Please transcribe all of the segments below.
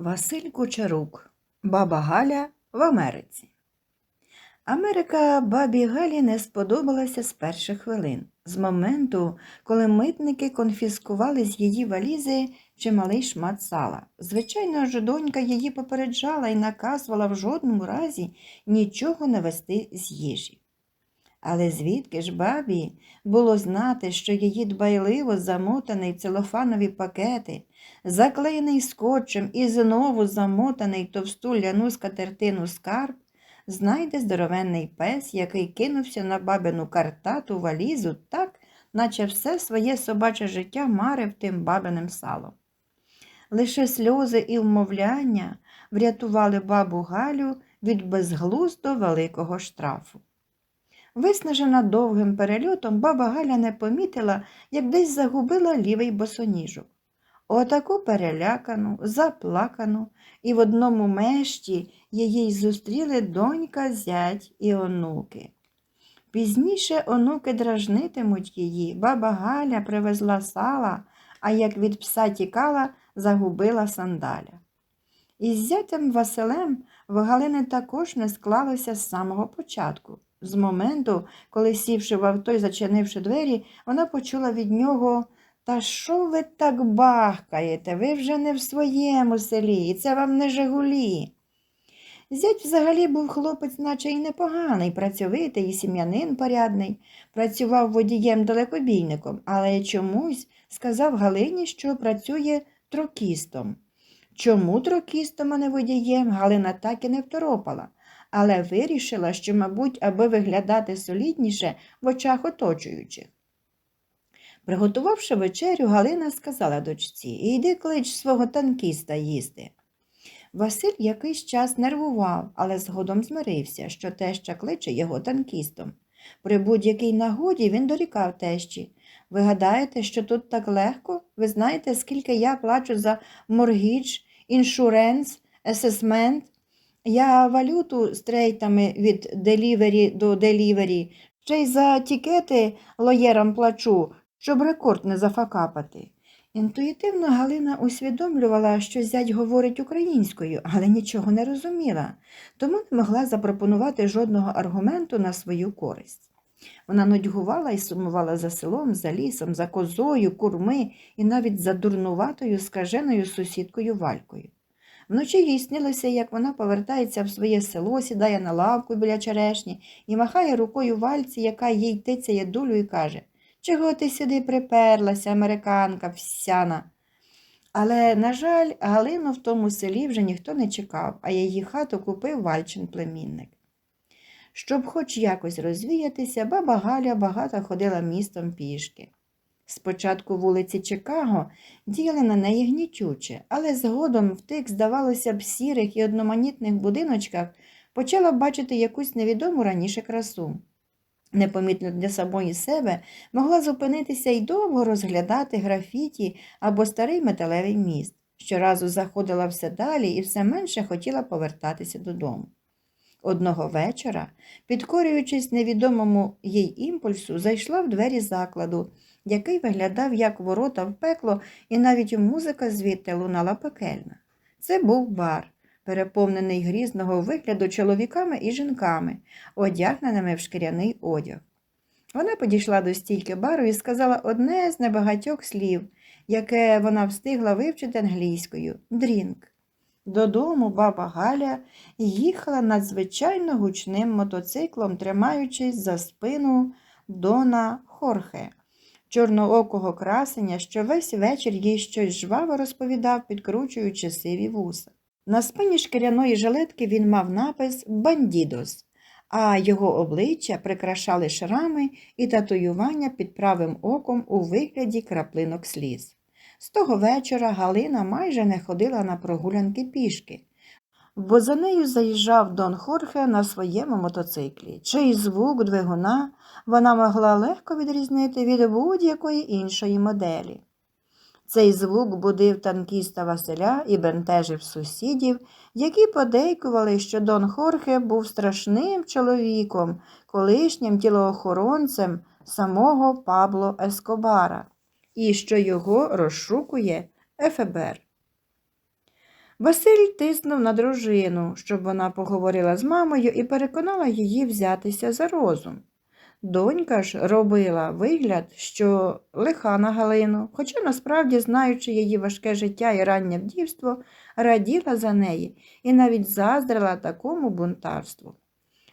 Василь Кучерук. Баба Галя в Америці. Америка бабі Галі не сподобалася з перших хвилин, з моменту, коли митники конфіскували з її валізи чималий шмат сала. Звичайно ж, донька її попереджала і наказувала в жодному разі нічого не вести з їжі. Але звідки ж бабі було знати, що її дбайливо замотаний целофанові пакети, заклеєний скотчем і знову замотаний товсту ляну скатертину скарб, знайде здоровенний пес, який кинувся на бабину картату валізу так, наче все своє собаче життя марив тим бабиним салом. Лише сльози і вмовляння врятували бабу Галю від безглуздо великого штрафу. Виснажена довгим перельотом, баба Галя не помітила, як десь загубила лівий босоніжок. Отаку перелякану, заплакану, і в одному мешті її зустріли донька, зять і онуки. Пізніше онуки дражнитимуть її, баба Галя привезла сала, а як від пса тікала, загубила сандаля. Із зятем Василем в Галини також не склалося з самого початку. З моменту, коли сівши в авто і зачинивши двері, вона почула від нього Та що ви так бахкаєте? Ви вже не в своєму селі, і це вам не Жигулі. Зять взагалі був хлопець, наче й непоганий, працьовитий і сім'янин порядний, працював водієм далекобійником, але чомусь сказав Галині, що працює трокістом. Чому трокістом, а не водієм, Галина так і не второпала але вирішила, що, мабуть, аби виглядати солідніше в очах оточуючих. Приготувавши вечерю, Галина сказала дочці Іди клич свого танкіста їсти. Василь якийсь час нервував, але згодом змирився, що теща кличе його танкістом. При будь-якій нагоді він дорікав тещі. Ви гадаєте, що тут так легко? Ви знаєте, скільки я плачу за моргідж, іншуренс, есесмент? Я валюту з трейтами від делівері до делівері, ще й за тікети лоєрам плачу, щоб рекорд не зафакапати. Інтуїтивно Галина усвідомлювала, що зять говорить українською, але нічого не розуміла, тому не могла запропонувати жодного аргументу на свою користь. Вона нудьгувала і сумувала за селом, за лісом, за козою, курми і навіть за дурнуватою скаженою сусідкою Валькою. Вночі їй снилося, як вона повертається в своє село, сідає на лавку біля черешні і махає рукою вальці, яка їй тицяє дулю і каже Чого ти сюди приперлася, американка всяна? Але, на жаль, Галину в тому селі вже ніхто не чекав, а її хату купив Вальчин племінник. Щоб хоч якось розвіятися, баба Галя багато ходила містом пішки. Спочатку вулиці Чикаго діяли на неї гнітюче, але згодом в тих, здавалося б, сірих і одноманітних будиночках почала бачити якусь невідому раніше красу. Непомітно для самої себе могла зупинитися і довго розглядати графіті або старий металевий міст. Щоразу заходила все далі і все менше хотіла повертатися додому. Одного вечора, підкорюючись невідомому їй імпульсу, зайшла в двері закладу який виглядав як ворота в пекло, і навіть музика звідти лунала пекельна. Це був бар, переповнений грізного вигляду чоловіками і жінками, одягненими в шкіряний одяг. Вона підійшла до стійки бару і сказала одне з небагатьох слів, яке вона встигла вивчити англійською дрінк. Додому баба Галя їхала надзвичайно гучним мотоциклом, тримаючись за спину Дона Хорхе чорноокого красення, що весь вечір їй щось жваво розповідав, підкручуючи сиві вуса. На спині шкіряної жилетки він мав напис Бандідос, а його обличчя прикрашали шрами і татуювання під правим оком у вигляді краплинок сліз. З того вечора Галина майже не ходила на прогулянки пішки бо за нею заїжджав Дон Хорхе на своєму мотоциклі, чий звук двигуна вона могла легко відрізнити від будь-якої іншої моделі. Цей звук будив танкіста Василя і бентежив сусідів, які подейкували, що Дон Хорхе був страшним чоловіком, колишнім тілоохоронцем самого Пабло Ескобара, і що його розшукує ФБР. Василь тиснув на дружину, щоб вона поговорила з мамою і переконала її взятися за розум. Донька ж робила вигляд, що лиха на Галину, хоча насправді, знаючи її важке життя і раннє вдівство, раділа за неї і навіть заздрила такому бунтарству.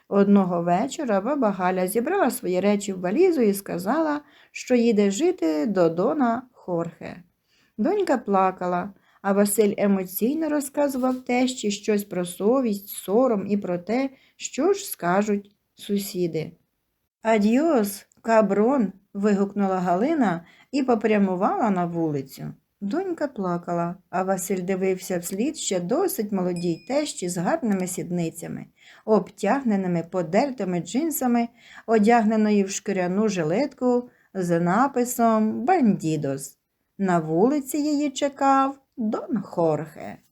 Одного вечора баба Галя зібрала свої речі в валізу і сказала, що їде жити до Дона Хорхе. Донька плакала, а Василь емоційно розказував тещі щось про совість, сором і про те, що ж скажуть сусіди. Адіос, каброн. вигукнула Галина і попрямувала на вулицю. Донька плакала, а Василь дивився вслід ще досить молодій тещі з гарними сідницями, обтягненими подертими джинсами, одягненої в шкіряну жилетку з написом Бандідос. На вулиці її чекав Дон Хорхе.